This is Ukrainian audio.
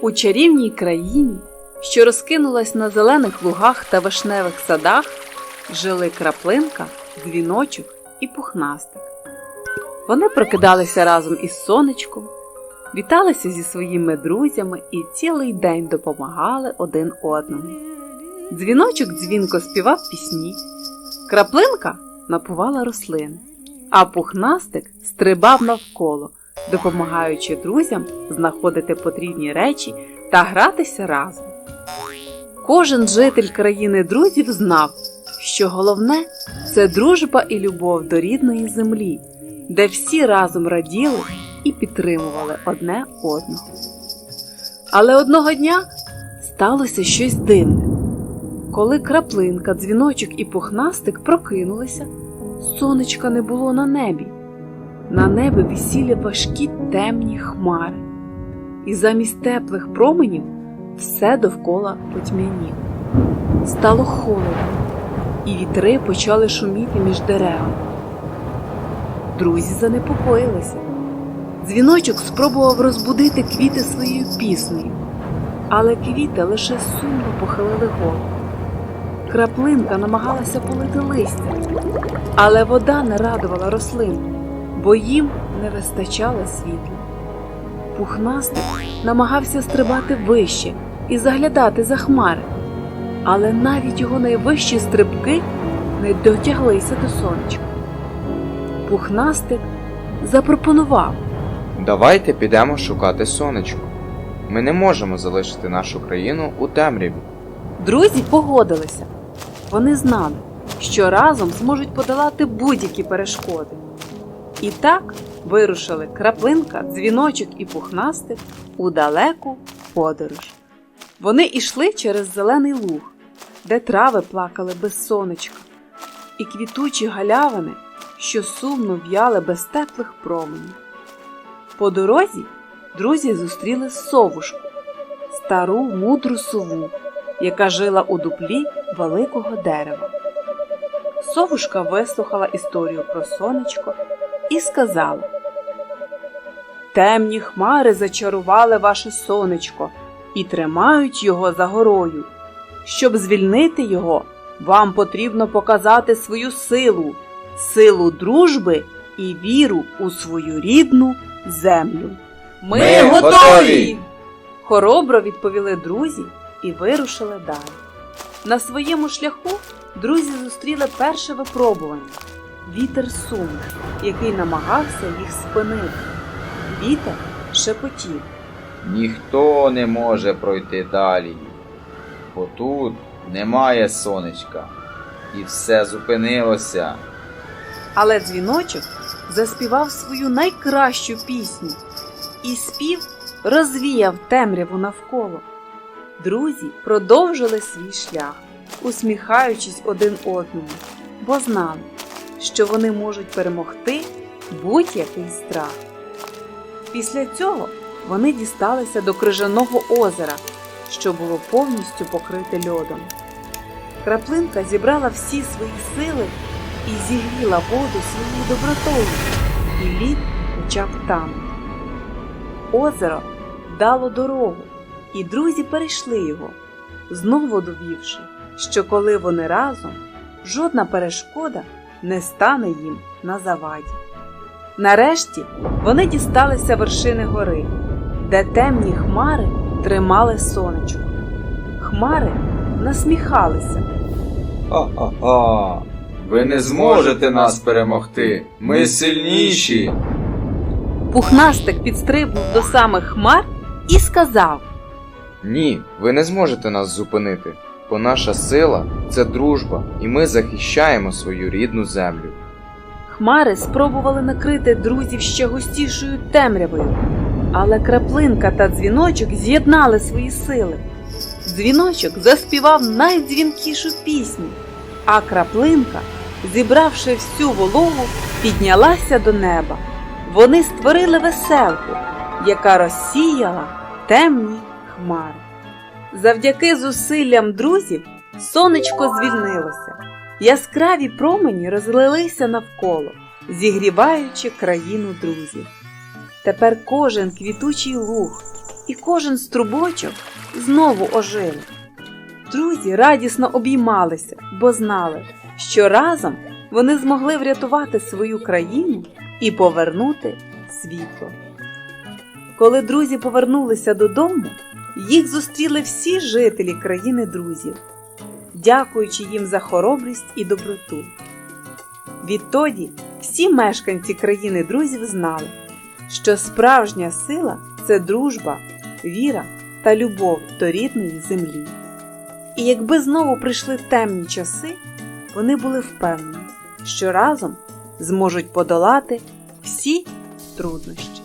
У чарівній країні, що розкинулась на зелених лугах та вишневих садах, жили краплинка, дзвіночок і пухнастик. Вони прокидалися разом із сонечком, віталися зі своїми друзями і цілий день допомагали один одному. Дзвіночок дзвінко співав пісні, краплинка напувала рослини, а пухнастик стрибав навколо, допомагаючи друзям знаходити потрібні речі та гратися разом. Кожен житель країни друзів знав, що головне це дружба і любов до рідної землі, де всі разом раділи і підтримували одне одного. Але одного дня сталося щось дивне. Коли краплинка, дзвіночок і пухнастик прокинулися, сонечка не було на небі. На небі висіли важкі темні хмари, і замість теплих променів все довкола потьмяніло. Стало холодно, і вітри почали шуміти між деревами. Друзі занепокоїлися. Дзвіночок спробував розбудити квіти своєю піснею, але квіти лише сумно похилили голову. Краплинка намагалася полити листя, але вода не радувала рослин, бо їм не вистачало світла. Пухнастик намагався стрибати вище і заглядати за хмари, але навіть його найвищі стрибки не дотяглися до сонечка. Пухнастик запропонував. Давайте підемо шукати сонечко. Ми не можемо залишити нашу країну у темряві. Друзі погодилися. Вони знали, що разом зможуть подолати будь-які перешкоди. І так вирушили краплинка, дзвіночок і пухнастик у далеку подорож. Вони йшли через зелений луг, де трави плакали без сонечка, і квітучі галявини, що сумно в'яли без теплих променів. По дорозі друзі зустріли совушку, стару мудру сову, яка жила у дуплі великого дерева. Совушка вислухала історію про сонечко і сказала: Темні хмари зачарували ваше сонечко і тримають його за горою. Щоб звільнити його, вам потрібно показати свою силу, силу дружби і віру у свою рідну землю. Ми готові!» Хоробро відповіли друзі і вирушили далі. На своєму шляху друзі зустріли перше випробування вітер суму, який намагався їх спинити. Вітер шепотів. Ніхто не може пройти далі, бо тут немає сонечка, і все зупинилося. Але дзвіночок заспівав свою найкращу пісню, і спів розвіяв темряву навколо. Друзі продовжили свій шлях, усміхаючись один одному, бо знали, що вони можуть перемогти будь-який страх. Після цього вони дісталися до крижаного озера, що було повністю покрите льодом. Краплинка зібрала всі свої сили і зігріла воду своєю добротою, і лід почав танути. Озеро дало дорогу, і друзі перейшли його, знову довівши, що коли вони разом, жодна перешкода не стане їм на заваді. Нарешті вони дісталися вершини гори, де темні хмари тримали сонечко. Хмари насміхалися. Ха-ха-ха! Ви не зможете нас перемогти. Ми сильніші. Пухнастик підстрибнув до самих хмар і сказав: Ні, ви не зможете нас зупинити, бо наша сила це дружба, і ми захищаємо свою рідну землю. Хмари спробували накрити друзів ще густішою темрявою, але краплинка та дзвіночок з'єднали свої сили. Дзвіночок заспівав найдзвінкішу пісню, а краплинка, зібравши всю вологу, піднялася до неба. Вони створили веселку, яка розсіяла темні хмари. Завдяки зусиллям друзів сонечко звільнилося. Яскраві промені розлилися навколо, зігріваючи країну друзів. Тепер кожен квітучий луг, і кожен струбочок знову ожив. Друзі радісно обіймалися, бо знали, що разом вони змогли врятувати свою країну і повернути світло. Коли друзі повернулися додому, їх зустріли всі жителі країни друзів, дякуючи їм за хоробрість і доброту. Відтоді всі мешканці країни друзів знали, що справжня сила це дружба, віра та любов до рідної землі. І якби знову прийшли темні часи, вони були впевнені, що разом зможуть подолати всі труднощі.